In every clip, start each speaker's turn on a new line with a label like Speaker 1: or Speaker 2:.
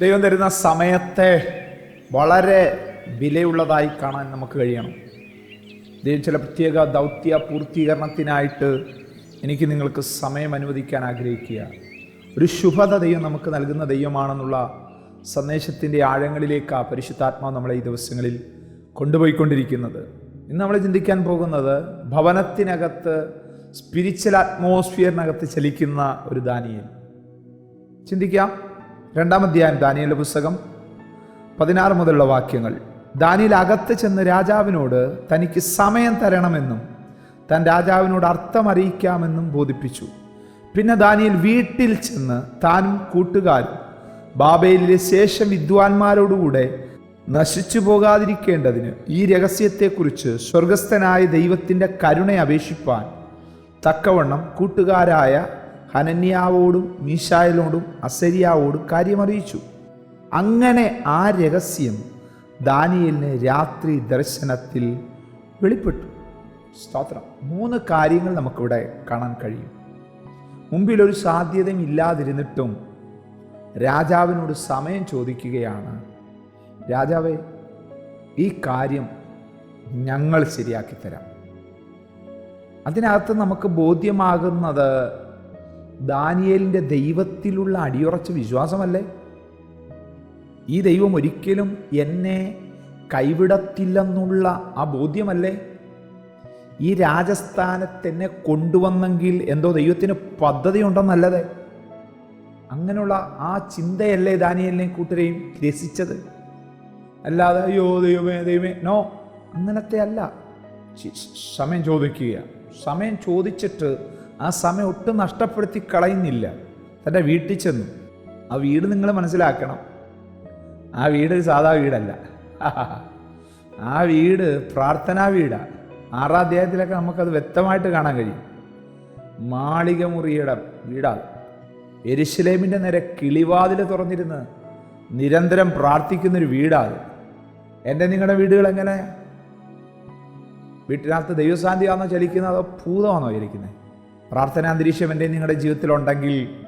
Speaker 1: ദൈവം തരുന്ന സമയത്തെ വളരെ വിലയുള്ളതായി കാണാൻ നമുക്ക് കഴിയണം. ദൈവം ചില പ്രത്യേക ദൗത്യ പൂർത്തീകരണത്തിനായിട്ട് എനിക്ക് നിങ്ങൾക്ക് സമയം അനുവദിക്കാൻ ആഗ്രഹിക്കുക. ഒരു ശുഭത ദൈവം നമുക്ക് നൽകുന്ന ദൈവമാണെന്നുള്ള സന്ദേശത്തിന്റെ ആഴങ്ങളിലേക്ക് ആ പരിശുദ്ധാത്മാവ് നമ്മളെ ഈ ദിവസങ്ങളിൽ കൊണ്ടുപോയിക്കൊണ്ടിരിക്കുന്നത്. ഇന്ന് നമ്മൾ ചിന്തിക്കാൻ പോകുന്നത് ഭവനത്തിനകത്ത് സ്പിരിച്വൽ അറ്റ്മോസ്ഫിയറിനകത്ത് ചലിക്കുന്ന ഒരു ദാനിയൽ. ചിന്തിക്കാം. രണ്ടാം അധ്യായം ദാനിയലിന്റെ പുസ്തകം പതിനാറ് മുതലുള്ള വാക്യങ്ങൾ. ദാനിയിൽ അകത്ത് ചെന്ന് രാജാവിനോട് തനിക്ക് സമയം തരണമെന്നും തൻ രാജാവിനോട് അർത്ഥം അറിയിക്കാമെന്നും ബോധിപ്പിച്ചു. പിന്നെ ദാനിയിൽ വീട്ടിൽ ചെന്ന് താനും കൂട്ടുകാരും ബാബയിലെ ശേഷം വിദ്വാൻമാരോടുകൂടെ നശിച്ചു പോകാതിരിക്കേണ്ടതിന് ഈ രഹസ്യത്തെക്കുറിച്ച് സ്വർഗസ്ഥനായ ദൈവത്തിന്റെ കരുണയെ അപേക്ഷിപ്പാൻ തക്കവണ്ണം കൂട്ടുകാരായ ഹനന്യാവോടും മീശായലോടും അസരിയാവോടും കാര്യമറിയിച്ചു. അങ്ങനെ ആ രഹസ്യം ദാനിയലിന് രാത്രി ദർശനത്തിൽ വെളിപ്പെട്ടു. സ്തോത്രം. മൂന്ന് കാര്യങ്ങൾ നമുക്കിവിടെ കാണാൻ കഴിയും. മുമ്പിലൊരു സാധ്യതയും ഇല്ലാതിരുന്നിട്ടും രാജാവിനോട് സമയം ചോദിക്കുകയാണ് രാജാവേ ഈ കാര്യം ഞങ്ങൾ ശരിയാക്കി തരാം. അതിനകത്ത് നമുക്ക് ബോധ്യമാകുന്നത് ദാനിയേലിന്റെ ദൈവത്തിലുള്ള അടിയുറച്ച വിശ്വാസമല്ലേ? ഈ ദൈവം ഒരിക്കലും എന്നെ കൈവിടത്തില്ലെന്നുള്ള ആ ബോധ്യമല്ലേ? ഈ രാജസ്ഥാനത്തെന്നെ കൊണ്ടുവന്നെങ്കിൽ എന്തോ ദൈവത്തിന് പദ്ധതി ഉണ്ടെന്നല്ലതേ അങ്ങനെയുള്ള ആ ചിന്തയല്ലേ ദാനിയലിനെ കൂട്ടരെയും രസിച്ചത്. അല്ലാതെ അയ്യോ ദൈവമേ ദൈവമേ. നോ അങ്ങനത്തെ അല്ല സമയം ചോദിക്കുക. സമയം ചോദിച്ചിട്ട് ആ സമയം ഒട്ടും നഷ്ടപ്പെടുത്തി കളയുന്നില്ല. തന്റെ വീട്ടിൽ ചെന്നു. ആ വീട് നിങ്ങൾ മനസ്സിലാക്കണം. ആ വീട് സാധാ വീടല്ല. ആ വീട് പ്രാർത്ഥനാ വീടാണ് ആറാം അധ്യായത്തിലൊക്കെ നമുക്കത് വ്യക്തമായിട്ട് കാണാൻ കഴിയും. മാളിക മുറിയുടെ വീടാണ് എരിശിലേമിന്റെ നേരെ കിളിവാതിൽ തുറന്നിരുന്ന് നിരന്തരം പ്രാർത്ഥിക്കുന്നൊരു വീടാണ് എന്റെ നിങ്ങളുടെ വീടുകൾ എങ്ങനെ? വീട്ടിനകത്ത് ദൈവശാന്തിയാണോ ചലിക്കുന്നത് അതോ ഭൂതമാണോ ചലിക്കുന്നത് പ്രാർത്ഥനാന്തരീക്ഷം എന്റെ നിങ്ങളുടെ ജീവിതത്തിലുണ്ടെങ്കിൽ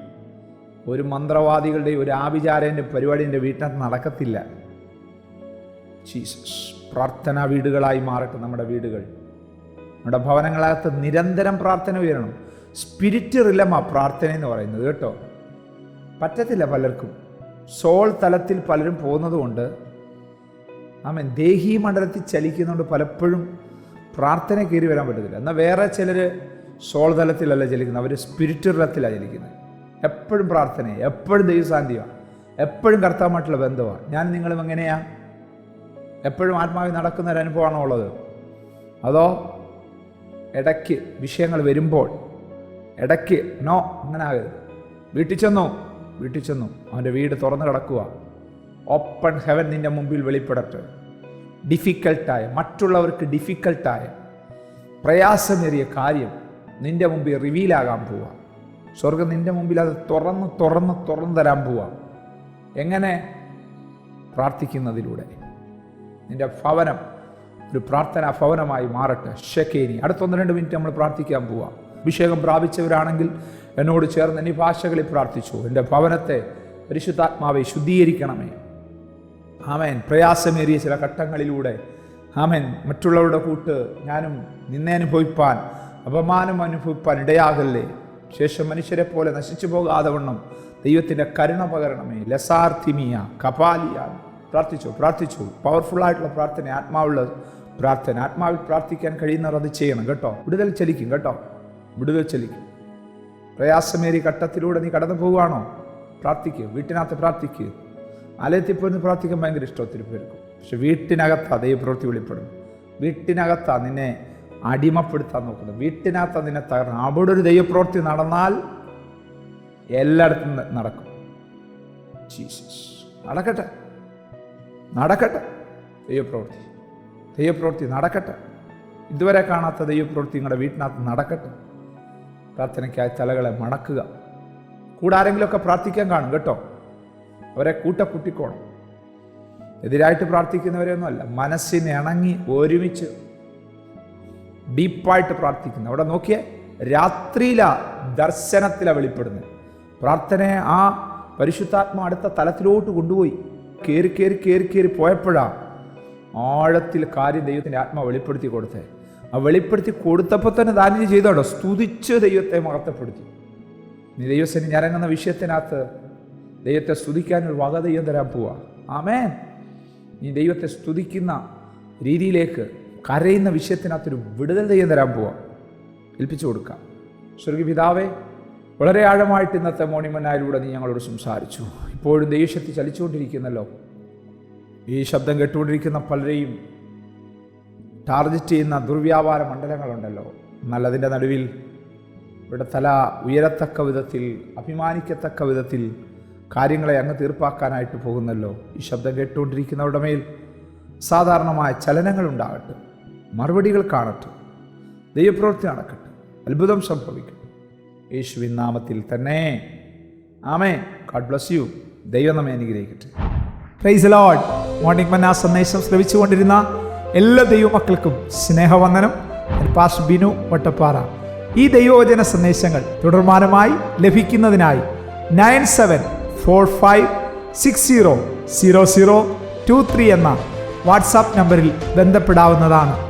Speaker 1: ഒരു മന്ത്രവാദികളുടെ ഒരു ആഭിചാരന്റെ പരിപാടി എന്റെ വീട്ടിനകത്ത് നടക്കത്തില്ല. ജീസസ് പ്രാർത്ഥനാ വീടുകളായി മാറട്ടെ നമ്മുടെ വീടുകൾ. നമ്മുടെ ഭവനങ്ങളകത്ത് നിരന്തരം പ്രാർത്ഥന ഉയരണം. സ്പിരിറ്റ് റിലമ പ്രാർത്ഥന എന്ന് പറയുന്നത് കേട്ടോ. പറ്റത്തില്ല പലർക്കും. സോൾ തലത്തിൽ പലരും പോകുന്നതുകൊണ്ട് ആമൻ. ദേഹി മണ്ഡലത്തിൽ ചലിക്കുന്നതുകൊണ്ട് പലപ്പോഴും പ്രാർത്ഥന കയറി വരാൻ പറ്റത്തില്ല. എന്നാൽ വേറെ ചിലർ സോൾ തലത്തിലല്ല ചലിക്കുന്നത് അവർ സ്പിരിറ്റ് തലത്തിലാണ് ചലിക്കുന്നത് എപ്പോഴും പ്രാർത്ഥന എപ്പോഴും ദൈവസാന്തിയാണ് എപ്പോഴും കർത്താവുമായിട്ടുള്ള ബന്ധമാണ്. ഞാൻ നിങ്ങളും എങ്ങനെയാണ് എപ്പോഴും ആത്മാവിൽ നടക്കുന്ന ഒരു അനുഭവമാണോ ഉള്ളത്? അതോ ഇടയ്ക്ക് വിഷയങ്ങൾ വരുമ്പോൾ ഇടയ്ക്ക് നോ അങ്ങനെ ആകരുത്. വീട്ടിൽ ചെന്നു? വീട്ടിൽ ചെന്നു. അവന്റെ വീട് തുറന്നു കിടക്കുക ഓപ്പൺ ഹെവൻ നിന്റെ മുമ്പിൽ വെളിപ്പെടട്ടെ. ഡിഫിക്കൽട്ടായ മറ്റുള്ളവർക്ക് ഡിഫിക്കൽട്ടായ പ്രയാസമേറിയ കാര്യം നിന്റെ മുമ്പിൽ റിവീലാകാൻ പോവാം. സ്വർഗം നിന്റെ മുമ്പിൽ അത് തുറന്ന് തുറന്ന് തുറന്നു തരാൻ പോവാം. എങ്ങനെ? പ്രാർത്ഥിക്കുന്നതിലൂടെ. നിന്റെ ഭവനം ഒരു പ്രാർത്ഥനാ ഭവനമായി മാറട്ടെ. ഷെക്കേനി അടുത്ത ഒന്ന് രണ്ട് മിനിറ്റ് നമ്മൾ പ്രാർത്ഥിക്കാൻ പോവാം. അഭിഷേകം പ്രാപിച്ചവരാണെങ്കിൽ എന്നോട് ചേർന്ന് എന്നീ ഭാഷകളിൽ പ്രാർത്ഥിച്ചു. എന്റെ ഭവനത്തെ പരിശുദ്ധാത്മാവെ ശുദ്ധീകരിക്കണമേ. ആമേൻ. പ്രയാസമേറിയ ചില ഘട്ടങ്ങളിലൂടെ ആമേൻ. മറ്റുള്ളവരുടെ കൂട്ട് ഞാനും നിന്നെ അനുഭവിപ്പാൻ അപമാനം അനുഭവിപ്പാൻ ഇടയാകല്ലേ ശേഷം മനുഷ്യരെ പോലെ നശിച്ചു പോകാതെ വണ്ണം. ദൈവത്തിന്റെ കരുണ പകരണമേ. ലസാർത്തിമിയ കപാലിയ. പ്രാർത്ഥിച്ചു പ്രാർത്ഥിച്ചു. പവർഫുൾ ആയിട്ടുള്ള പ്രാർത്ഥന ആത്മാവുള്ള പ്രാർത്ഥന. ആത്മാവിൽ പ്രാർത്ഥിക്കാൻ കഴിയുന്നവർ അത് ചെയ്യണം കേട്ടോ. വിടുതൽ ചലിക്കും കേട്ടോ. വിടുതൽ ചലിക്കും. പ്രയാസമേറി ഘട്ടത്തിലൂടെ നീ കടന്നു പോവുകയാണോ? പ്രാർത്ഥിക്കുക വീട്ടിനകത്ത് പ്രാർത്ഥിക്കുക ആലയത്തിൽ പോയി പ്രാർത്ഥിക്കാൻ ഭയങ്കര ഇഷ്ടം ഒത്തിരി പേർക്കും. പക്ഷെ വീട്ടിനകത്താ ദൈവപ്രവൃത്തി വെളിപ്പെടും വീട്ടിനകത്താ നിന്നെ അടിമപ്പെടുത്താൻ നോക്കുന്നത് വീട്ടിനകത്ത് അതിനെ തകർന്നു അവിടെ ഒരു ദൈവപ്രവൃത്തി നടന്നാൽ എല്ലായിടത്തും നടക്കും. ജീസസ് നടക്കട്ടെ. നടക്കട്ടെ. ദൈവപ്രവൃത്തി. ദൈവപ്രവൃത്തി നടക്കട്ടെ. ഇതുവരെ കാണാത്ത ദൈവപ്രവൃത്തി നിങ്ങളുടെ വീട്ടിനകത്ത് നടക്കട്ടെ. പ്രാർത്ഥനയ്ക്കായി തലകളെ മണക്കുക. കൂടെ ആരെങ്കിലുമൊക്കെ പ്രാർത്ഥിക്കാൻ കാണും കേട്ടോ. അവരെ കൂട്ട കൂട്ടിക്കോണം. എതിരായിട്ട് പ്രാർത്ഥിക്കുന്നവരെയൊന്നുമല്ല. മനസ്സിനിണങ്ങി ഒരുമിച്ച് ഡീപ്പായിട്ട് പ്രാർത്ഥിക്കുന്നത് അവിടെ നോക്കിയേ രാത്രിയിലാ ദർശനത്തിലാണ് വെളിപ്പെടുന്നത്. പ്രാർത്ഥനയെ ആ പരിശുദ്ധാത്മ അടുത്ത തലത്തിലോട്ട് കൊണ്ടുപോയി. കയറി കയറി കയറി കയറി പോയപ്പോഴാണ് ആഴത്തിൽ കാര്യം ദൈവത്തിന്റെ ആത്മ വെളിപ്പെടുത്തി കൊടുത്തേ. ആ വെളിപ്പെടുത്തി കൊടുത്തപ്പോൾ തന്നെ ദാനിന് ചെയ്തോടോ സ്തുതിച്ച് ദൈവത്തെ മഹത്വപ്പെടുത്തി. നീ ദൈവസേന ഞരങ്ങുന്ന വിഷയത്തിനകത്ത് ദൈവത്തെ സ്തുതിക്കാൻ ഒരു വക ദൈവം തരാൻ പോവാ. ആമേ നീ ദൈവത്തെ സ്തുതിക്കുന്ന രീതിയിലേക്ക് കരയുന്ന വിഷയത്തിനകത്തൊരു വിടുതൽ ദൈവം തരാൻ പോവാം. ഏൽപ്പിച്ചു കൊടുക്കാം. സ്വർഗപിതാവേ വളരെ ആഴമായിട്ട് ഇന്നത്തെ മോണിമനായിലൂടെ നീ ഞങ്ങളോട് സംസാരിച്ചു. ഇപ്പോഴും ദേഷ്യത്തിൽ ചലിച്ചുകൊണ്ടിരിക്കുന്നല്ലോ. ഈ ശബ്ദം കേട്ടുകൊണ്ടിരിക്കുന്ന പലരെയും ടാർഗറ്റ് ചെയ്യുന്ന ദുർവ്യാപാര മണ്ഡലങ്ങളുണ്ടല്ലോ. എന്നാൽ അതിന്റെ നടുവിൽ ഇവിടെ തല ഉയരത്തക്ക വിധത്തിൽ അഭിമാനിക്കത്തക്ക വിധത്തിൽ കാര്യങ്ങളെ അങ്ങ് തീർപ്പാക്കാനായിട്ട് പോകുന്നല്ലോ. ഈ ശബ്ദം കേട്ടുകൊണ്ടിരിക്കുന്നവരുടെ മേൽ സാധാരണമായ ചലനങ്ങൾ ഉണ്ടാകട്ടെ. മറുപടികൾ കാണട്ടെ. ദൈവപ്രവൃത്തി നടക്കട്ടെ. അത്ഭുതം സംഭവിക്കട്ടെ യേശുവിൻ നാമത്തിൽ തന്നെ. ആമേ ഗാഡ് ബ്ലസ് യു ദൈവം നമ്മെ അനുഗ്രഹിക്കട്ടെ. പ്രൈസ് ലോഡ് മോർണിംഗ് മന്ന സന്ദേശം ശ്രമിച്ചുകൊണ്ടിരുന്ന എല്ലാ ദൈവമക്കൾക്കും സ്നേഹവന്ദനം. പാസ് ബിനു വട്ടപ്പാറ. ഈ ദൈവവചന സന്ദേശങ്ങൾ തുടർമാനമായി ലഭിക്കുന്നതിനായി nine seven four five six zero zero zero two three എന്ന വാട്സാപ്പ് നമ്പറിൽ ബന്ധപ്പെടാവുന്നതാണ്.